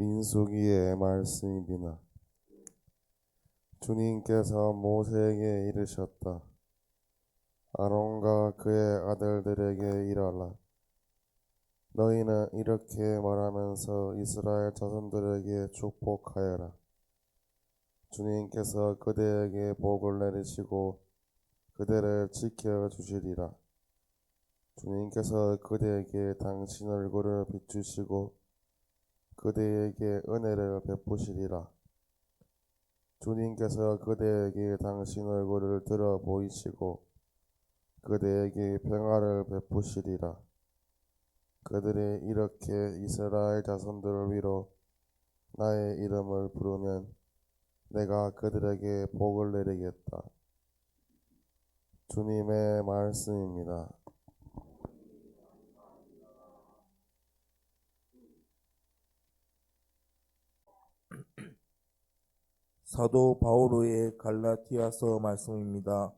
민수기의 말씀입니다. 주님께서 모세에게 이르셨다. 아론과 그의 아들들에게 이르라. 너희는 이렇게 말하면서 이스라엘 자손들에게 축복하여라. 주님께서 그대에게 복을 내리시고 그대를 지켜 주시리라. 주님께서 그대에게 당신 얼굴을 비추시고 그대에게 은혜를 베푸시리라. 주님께서 그대에게 당신 얼굴을 들어 보이시고 그대에게 평화를 베푸시리라. 그들이 이렇게 이스라엘 자손들을 위로 나의 이름을 부르면 내가 그들에게 복을 내리겠다. 주님의 말씀입니다. 사도 바오로의 갈라티아서 말씀입니다.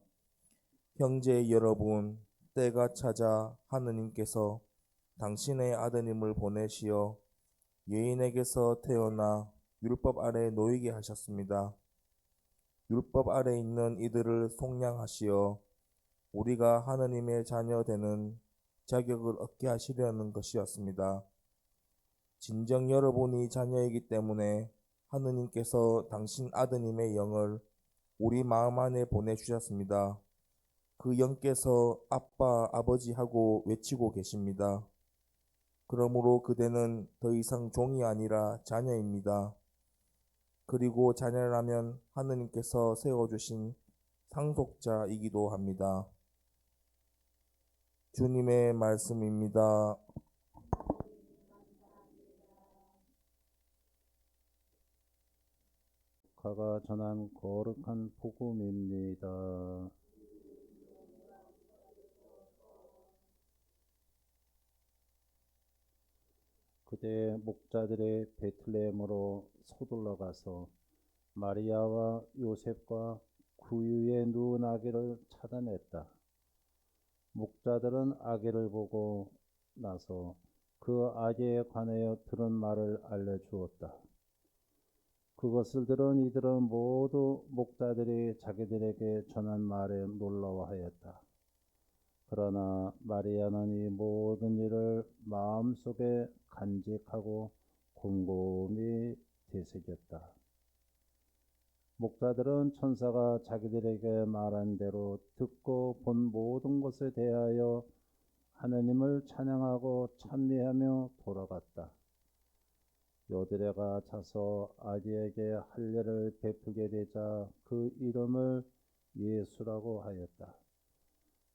형제 여러분, 때가 찾아 하느님께서 당신의 아드님을 보내시어 여인에게서 태어나 율법 아래 놓이게 하셨습니다. 율법 아래 있는 이들을 속량하시어 우리가 하느님의 자녀 되는 자격을 얻게 하시려는 것이었습니다. 진정 여러분이 자녀이기 때문에 하느님께서 당신 아드님의 영을 우리 마음 안에 보내주셨습니다. 그 영께서 아빠, 아버지 하고 외치고 계십니다. 그러므로 그대는 더 이상 종이 아니라 자녀입니다. 그리고 자녀라면 하느님께서 세워주신 상속자이기도 합니다. 주님의 말씀입니다. 가가 전한 거룩한 복음입니다. 그때 목자들의 베틀레헴으로 서둘러 가서 마리아와 요셉과 구유에 누운 아기를 찾아냈다. 목자들은 아기를 보고 나서 그 아기에 관하여 들은 말을 알려주었다. 그것을 들은 이들은 모두 목자들이 자기들에게 전한 말에 놀라워하였다. 그러나 마리아는 이 모든 일을 마음속에 간직하고 곰곰이 되새겼다. 목자들은 천사가 자기들에게 말한 대로 듣고 본 모든 것에 대하여 하느님을 찬양하고 찬미하며 돌아갔다. 요드레가 자서 아기에게 할례를 베푸게 되자 그 이름을 예수라고 하였다.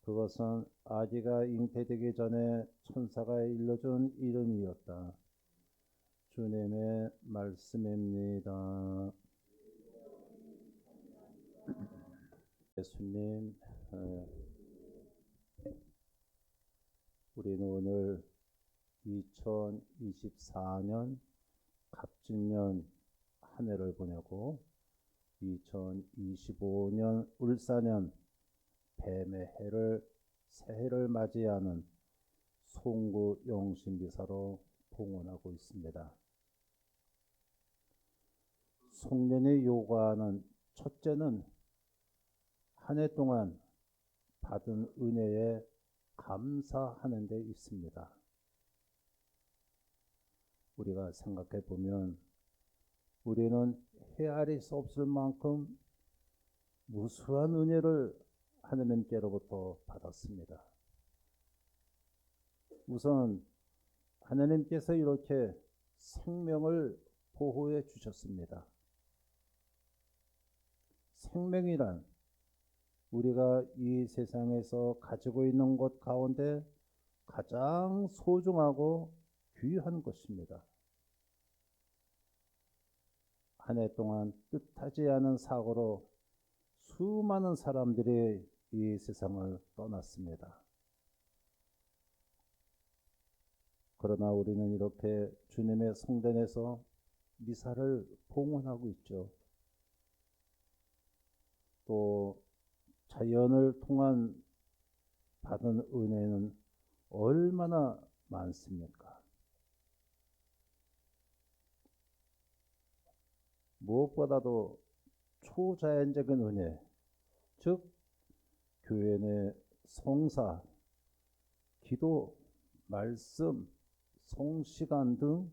그것은 아기가 잉태되기 전에 천사가 일러준 이름이었다. 주님의 말씀입니다. 예수님, 어, 우리는 오늘 2024년 갑진년 한 해를 보내고 2025년 울사년 뱀의 해를 새해를 맞이하는 송구 영신비사로 봉헌하고 있습니다. 송년이 요구하는 첫째는 한 해 동안 받은 은혜에 감사하는 데 있습니다. 우리가 생각해 보면 우리는 헤아릴 수 없을 만큼 무수한 은혜를 하느님께로부터 받았습니다. 우선 하나님께서 이렇게 생명을 보호해 주셨습니다. 생명이란 우리가 이 세상에서 가지고 있는 것 가운데 가장 소중하고 귀한 것입니다. 한 해 동안 뜻하지 않은 사고로 수많은 사람들이 이 세상을 떠났습니다. 그러나 우리는 이렇게 주님의 성전에서 미사를 봉헌하고 있죠. 또 자연을 통한 받은 은혜는 얼마나 많습니까? 무엇보다도 초자연적인 은혜, 즉 교회 내 성사, 기도, 말씀, 성시간 등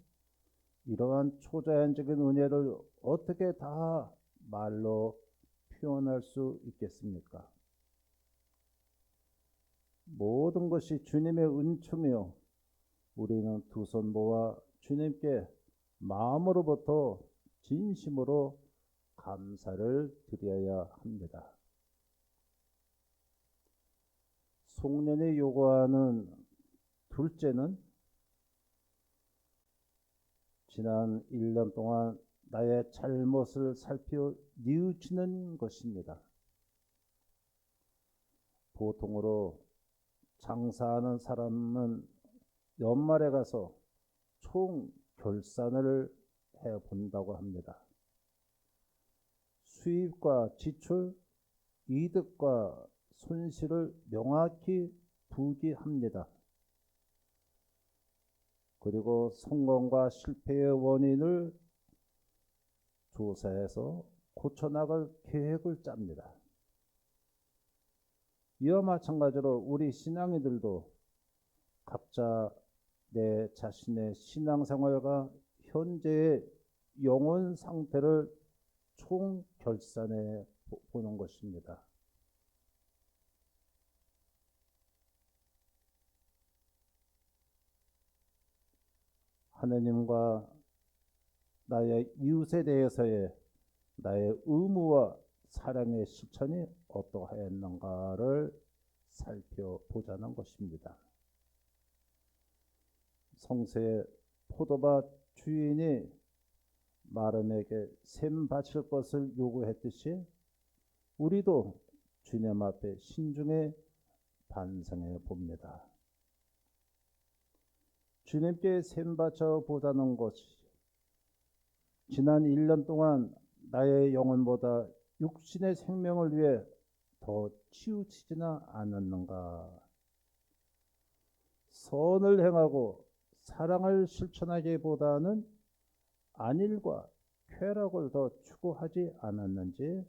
이러한 초자연적인 은혜를 어떻게 다 말로 표현할 수 있겠습니까? 모든 것이 주님의 은총이요. 우리는 두 손 모아 주님께 마음으로부터 진심으로 감사를 드려야 합니다. 송년이 요구하는 둘째는 지난 1년 동안 나의 잘못을 살펴 뉘우치는 것입니다. 보통으로 장사하는 사람은 연말에 가서 총 결산을 해 본다고 합니다. 수입과 지출, 이득과 손실을 명확히 부기합니다. 그리고 성공과 실패의 원인을 조사해서 고쳐나갈 계획을 짭니다. 이와 마찬가지로 우리 신앙이들도 각자 내 자신의 신앙생활과 현재의 영혼 상태를 총 결산해 보- 보는 것입니다. 하느님과 나의 이웃에 대해서의 나의 의무와 사랑의 실천이 어떠하였는가를 살펴보자는 것입니다. 성세의 포도밭 주인이 마름에게 샘 바칠 것을 요구했듯이 우리도 주님 앞에 신중에 반성해 봅니다. 주님께 샘 바쳐 보다는 것이 지난 1년 동안 나의 영혼보다 육신의 생명을 위해 더 치우치지나 않았는가? 선을 행하고 사랑을 실천하기보다는 안일과 쾌락을 더 추구하지 않았는지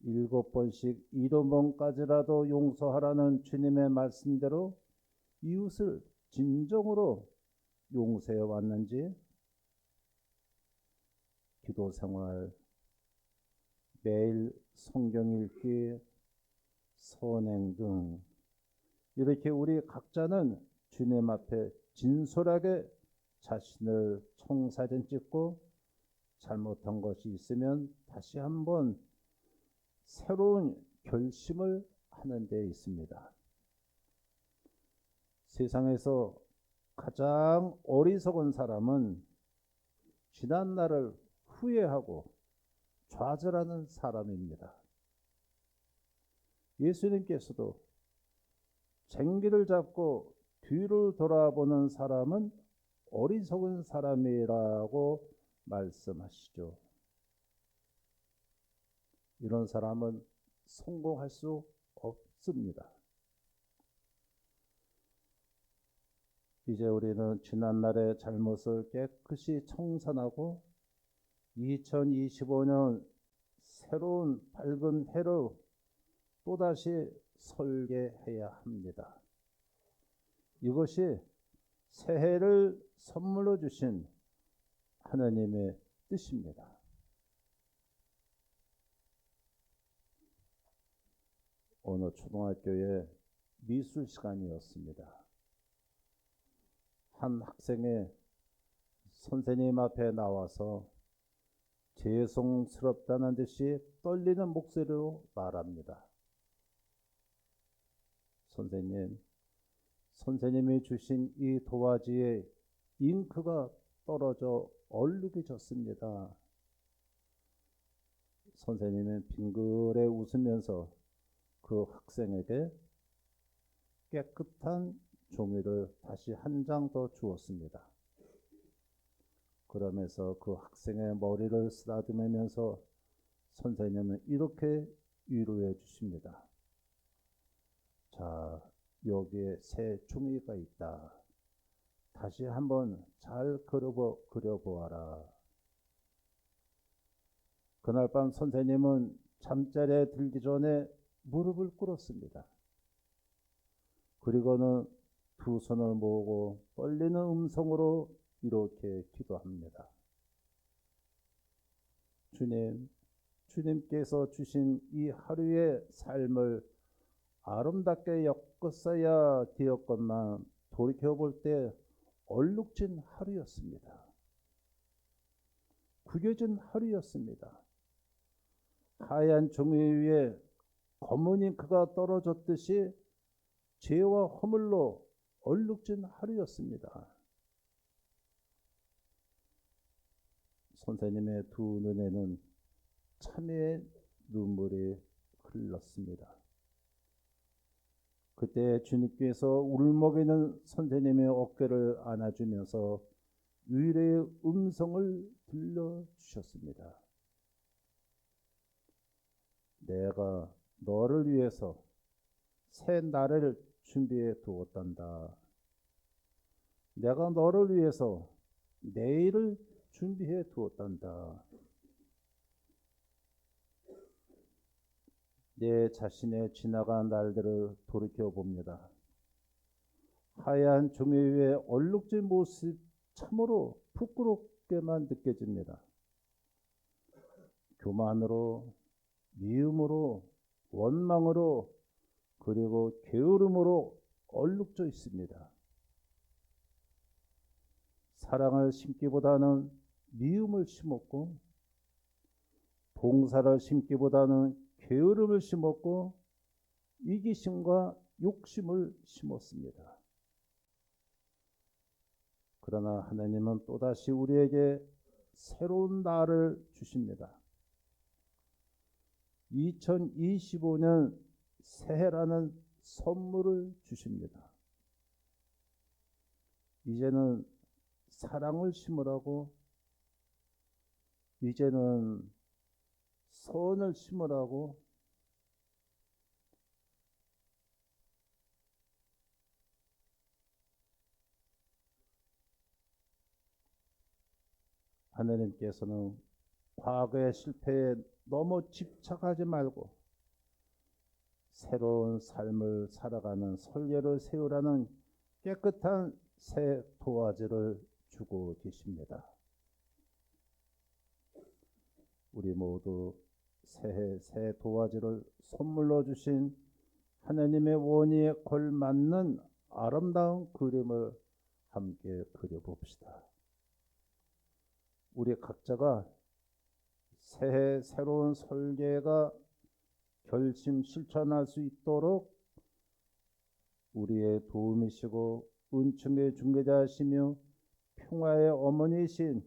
일곱 번씩 일흔 번까지라도 용서하라는 주님의 말씀대로 이웃을 진정으로 용서해 왔는지 기도 생활 매일 성경 읽기 선행 등. 이렇게 우리 각자는 주님 앞에 진솔하게 자신을 청사진 찍고 잘못한 것이 있으면 다시 한번 새로운 결심을 하는 데 있습니다. 세상에서 가장 어리석은 사람은 지난 날을 후회하고 좌절하는 사람입니다. 예수님께서도 쟁기를 잡고 뒤를 돌아보는 사람은 어리석은 사람이라고 말씀하시죠. 이런 사람은 성공할 수 없습니다. 이제 우리는 지난날의 잘못을 깨끗이 청산하고 2025년 새로운 밝은 해로 또다시 설계해야 합니다. 이것이 새해를 선물로 주신 하나님의 뜻입니다. 오늘 초등학교의 미술 시간이었습니다. 한 학생의 선생님 앞에 나와서 죄송스럽다는 듯이 떨리는 목소리로 말합니다. 선생님, 선생님이 주신 이 도화지에 잉크가 떨어져 얼룩이 졌습니다. 선생님은 빙그레 웃으면서 그 학생에게 깨끗한 종이를 다시 한 장 더 주었습니다. 그러면서 그 학생의 머리를 쓰다듬으면서 선생님은 이렇게 위로해 주십니다. 자, 여기에 새 종이가 있다. 다시 한번 잘 그려보, 그려보아라. 그날 밤 선생님은 잠자리에 들기 전에 무릎을 꿇었습니다. 그리고는 두 손을 모으고 떨리는 음성으로 이렇게 기도합니다. 주님, 주님께서 주신 이 하루의 삶을 아름답게 엮었어야 되었건만 돌이켜볼 때 얼룩진 하루였습니다. 구겨진 하루였습니다. 하얀 종이 위에 검은 잉크가 떨어졌듯이 죄와 허물로 얼룩진 하루였습니다. 선생님의 두 눈에는 참회의 눈물이 흘렀습니다. 그때 주님께서 울먹이는 선생님의 어깨를 안아주면서 위로의 음성을 들려주셨습니다. 내가 너를 위해서 새 날을 준비해 두었단다. 내가 너를 위해서 내일을 준비해 두었단다. 내 자신의 지나간 날들을 돌이켜 봅니다. 하얀 종이 위에 얼룩진 모습 참으로 부끄럽게만 느껴집니다. 교만으로, 미움으로, 원망으로, 그리고 게으름으로 얼룩져 있습니다. 사랑을 심기보다는 미움을 심었고, 봉사를 심기보다는 게으름을 심었고 이기심과 욕심을 심었습니다. 그러나 하나님은 또다시 우리에게 새로운 날을 주십니다. 2025년 새해라는 선물을 주십니다. 이제는 사랑을 심으라고 이제는 선을 심으라고 하나님께서는 과거의 실패에 너무 집착하지 말고 새로운 삶을 살아가는 설계를 세우라는 깨끗한 새 도화지를 주고 계십니다. 우리 모두 새해 새 도화지를 선물로 주신 하나님의 원의에 걸맞는 아름다운 그림을 함께 그려봅시다. 우리 각자가 새해 새로운 설계가 결심 실천할 수 있도록 우리의 도움이시고 은총의 중개자이시며 평화의 어머니이신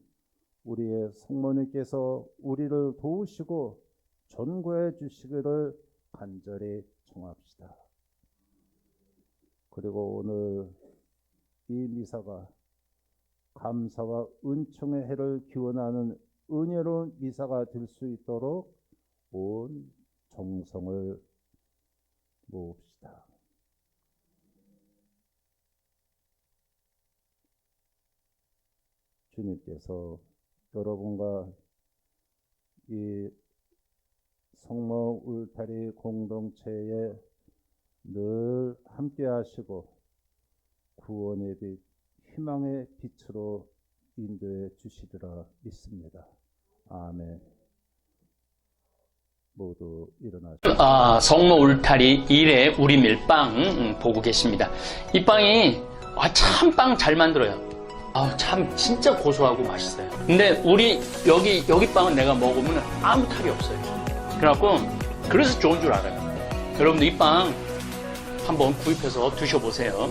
우리의 성모님께서 우리를 도우시고 전구해 주시기를 간절히 청합시다. 그리고 오늘 이 미사가 감사와 은총의 해를 기원하는 은혜로운 미사가 될 수 있도록 온 정성을 모읍시다. 주님께서 여러분과 이 성모 울타리 공동체에 늘 함께 하시고 구원의 빛, 희망의 빛으로 인도해 주시리라 믿습니다. 아멘. 모두 일어나시고 아, 성모 울타리 1의 우리 밀빵 음, 보고 계십니다. 이 빵이 아, 참 빵 잘 만들어요. 아, 참 진짜 고소하고 맛있어요. 근데 우리 여기 여기 빵은 내가 먹으면 아무 탈이 없어요. 그래갖고 그래서 좋은 줄 알아요. 여러분들 이 빵 한번 구입해서 드셔보세요.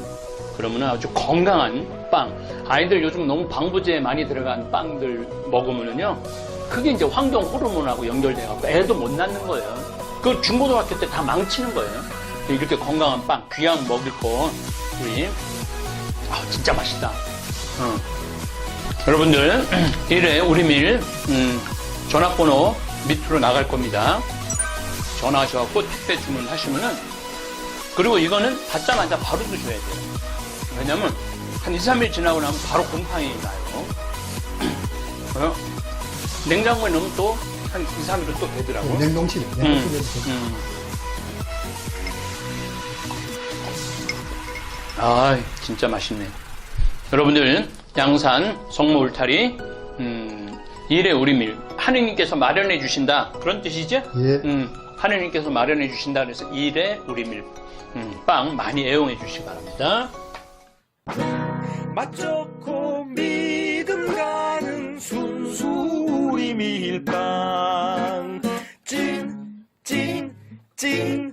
그러면 아주 건강한 빵. 아이들 요즘 너무 방부제 많이 들어간 빵들 먹으면은요. 그게 이제 환경 호르몬하고 연결돼갖고 애도 못 낳는 거예요. 그 중고등학교 때 다 망치는 거예요. 이렇게 건강한 빵, 귀한 먹을 거, 우리, 아 진짜 맛있다. 어. 여러분들, 1회 우리 밀, 음, 전화번호 밑으로 나갈 겁니다. 전화하셔갖고 택배 주문하시면은, 그리고 이거는 받자마자 바로 드셔야 돼요. 왜냐면, 한 2, 3일 지나고 나면 바로 곰팡이 나요. 어? 냉장고에 넣으면 또 한 2, 3일은 또 되더라고요. 냉동실에 음, 냉동실에 음. 아, 진짜 맛있네. 여러분들, 양산, 성모 울타리, 음, 일의 우리밀, 하느님께서 마련해 주신다 그런 뜻이죠? 예. 음, 하느님께서 마련해 주신다 그래서 일에 우리 밀빵 음, 많이 애용해 주시기 바랍니다. 맛좋고 믿음 가는 순수 우리 밀빵 찐 찐, 찐.